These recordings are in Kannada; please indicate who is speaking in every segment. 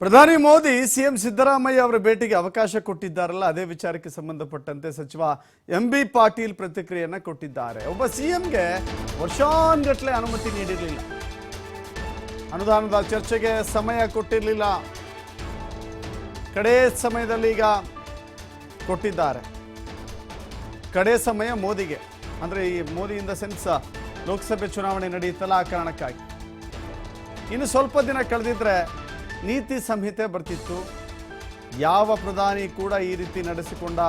Speaker 1: ಪ್ರಧಾನಿ ಮೋದಿ, ಸಿಎಂ ಸಿದ್ದರಾಮಯ್ಯ ಅವರ ಭೇಟಿಗೆ ಅವಕಾಶ ಕೊಟ್ಟಿದ್ದಾರಲ್ಲ, ಅದೇ ವಿಚಾರಕ್ಕೆ ಸಂಬಂಧಪಟ್ಟಂತೆ ಸಚಿವ ಎಂ ಬಿ ಪಾಟೀಲ್ ಪ್ರತಿಕ್ರಿಯೆಯನ್ನ ಕೊಟ್ಟಿದ್ದಾರೆ. ಒಬ್ಬ ಸಿಎಂಗೆ ವರ್ಷಾನ್ಗಟ್ಲೆ ಅನುಮತಿ ನೀಡಿರಲಿಲ್ಲ. ಅನುದಾನದ ಚರ್ಚೆಗೆ ಸಮಯ ಕೊಟ್ಟಿರಲಿಲ್ಲ. ಕಡೇ ಸಮಯದಲ್ಲಿ ಈಗ ಕೊಟ್ಟಿದ್ದಾರೆ. ಕಡೆ ಸಮಯ ಮೋದಿಗೆ. ಅಂದರೆ ಈ ಮೋದಿಯಿಂದ ಸೆನ್ಸ್ ಲೋಕಸಭೆ ಚುನಾವಣೆ ನಡೆಯುತ್ತಲ್ಲ ಆ ಕಾರಣಕ್ಕಾಗಿ. ಇನ್ನು ಸ್ವಲ್ಪ ದಿನ ಕಳೆದಿದ್ರೆ ನೀತಿ ಸಂಹಿತೆ ಬರ್ತಿತ್ತು. ಯಾವ ಪ್ರಧಾನಿ ಕೂಡ ಈ ರೀತಿ ನಡೆಸಿಕೊಂಡ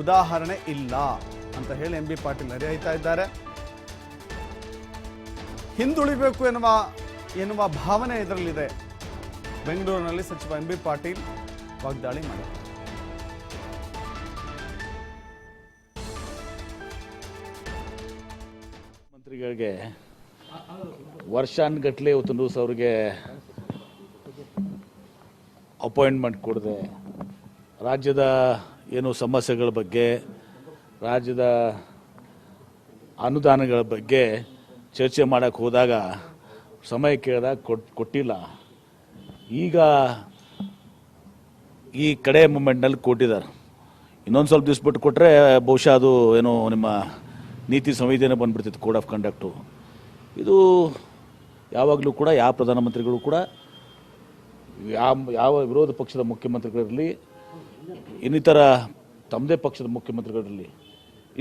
Speaker 1: ಉದಾಹರಣೆ ಇಲ್ಲ ಅಂತ ಹೇಳಿ ಎಂ ಬಿ ಪಾಟೀಲ್ ಹರಿಹಾಯ್ತಾ ಇದ್ದಾರೆ. ಹಿಂದುಳಿಬೇಕು ಎನ್ನುವ ಎನ್ನುವ ಭಾವನೆ ಇದರಲ್ಲಿದೆ. ಬೆಂಗಳೂರಿನಲ್ಲಿ ಸಚಿವ ಎಂ ಬಿ ಪಾಟೀಲ್ ವಾಗ್ದಾಳಿ ಮಾಡಿದ್ದಾರೆ
Speaker 2: ಮಂತ್ರಿಗಳಿಗೆ ವರ್ಷಾನ್ಗಟ್ಲೆ ಇವತ್ತು ನ್ಯೂಸ್ ಅವ್ರಿಗೆ ಅಪಾಯಿಂಟ್ಮೆಂಟ್ ಕೊಡದೆ. ರಾಜ್ಯದ ಏನು ಸಮಸ್ಯೆಗಳ ಬಗ್ಗೆ, ರಾಜ್ಯದ ಅನುದಾನಗಳ ಬಗ್ಗೆ ಚರ್ಚೆ ಮಾಡೋಕ್ಕೆ ಹೋದಾಗ ಸಮಯ ಕೇಳಿದಾಗ ಕೊಟ್, ಕೊಟ್ಟಿಲ್ಲ. ಈಗ ಈ ಕಡೆ ಮೂಮೆಂಟ್ನಲ್ಲಿ ಕೊಟ್ಟಿದ್ದಾರೆ. ಇನ್ನೊಂದು ಸ್ವಲ್ಪ ದಿವ್ಸ ಬಿಟ್ಟು ಕೊಟ್ಟರೆ ಬಹುಶಃ ಅದು ಏನು ನಿಮ್ಮ ನೀತಿ ಸಂವಿಧಾನ ಬಂದ್ಬಿಡ್ತಿತ್ತು ಕೋಡ್ ಆಫ್ ಕಂಡಕ್ಟು ಇದು ಯಾವಾಗಲೂ ಕೂಡ, ಯಾವ ಪ್ರಧಾನಮಂತ್ರಿಗಳು ಕೂಡ ಯಾವ ಯಾವ ವಿರೋಧ ಪಕ್ಷದ ಮುಖ್ಯಮಂತ್ರಿಗಳಿರಲಿ, ಇನ್ನಿತರ ತಮ್ಮದೇ ಪಕ್ಷದ ಮುಖ್ಯಮಂತ್ರಿಗಳಿರಲಿ,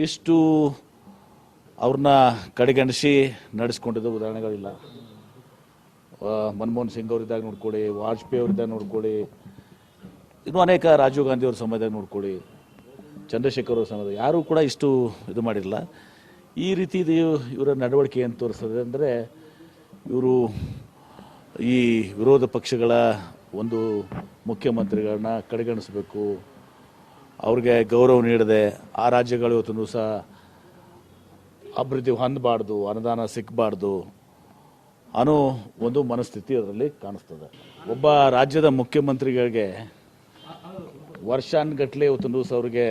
Speaker 2: ಇಷ್ಟು ಅವ್ರನ್ನ ಕಡೆಗಣಿಸಿ ನಡೆಸ್ಕೊಂಡಿದ್ದ ಉದಾಹರಣೆಗಳಿಲ್ಲ. ಮನಮೋಹನ್ ಸಿಂಗ್ ಅವರಿದ್ದಾಗ ನೋಡ್ಕೊಳ್ಳಿ, ವಾಜಪೇಯಿ ಅವರಿದ್ದಾಗ ನೋಡ್ಕೊಳ್ಳಿ, ಇನ್ನೂ ಅನೇಕ ರಾಜೀವ್ ಗಾಂಧಿ ಅವ್ರ ಸಮಯದಾಗ ನೋಡ್ಕೊಳ್ಳಿ, ಚಂದ್ರಶೇಖರ್ ಅವ್ರ ಸಮಯದಾಗ. ಯಾರೂ ಕೂಡ ಇಷ್ಟು ಇದು ಮಾಡಿರಲ್ಲ ಈ ರೀತಿ ಇವರ ನಡವಳಿಕೆ ಏನು ತೋರಿಸ್ತದೆ ಅಂದರೆ, ಇವರು ಈ ವಿರೋಧ ಪಕ್ಷಗಳ ಒಂದು ಮುಖ್ಯಮಂತ್ರಿಗಳನ್ನ ಕಡೆಗಣಿಸಬೇಕು. ಅವ್ರಿಗೆ ಗೌರವ ನೀಡದೆ ಆ ರಾಜ್ಯಗಳು ಇವತ್ತು ಸಹ ಅಭಿವೃದ್ಧಿ ಹೊಂದಬಾರ್ದು, ಅನುದಾನ ಸಿಕ್ಕಬಾರ್ದು ಅನ್ನೋ ಒಂದು ಮನಸ್ಥಿತಿ ಅದರಲ್ಲಿ ಕಾಣಿಸ್ತದೆ. ಒಬ್ಬ ರಾಜ್ಯದ ಮುಖ್ಯಮಂತ್ರಿಗಳಿಗೆ ವರ್ಷಾನ್ಗಟ್ಟಲೆ ಇವತ್ತು ದಿವಸ ಅವ್ರಿಗೆ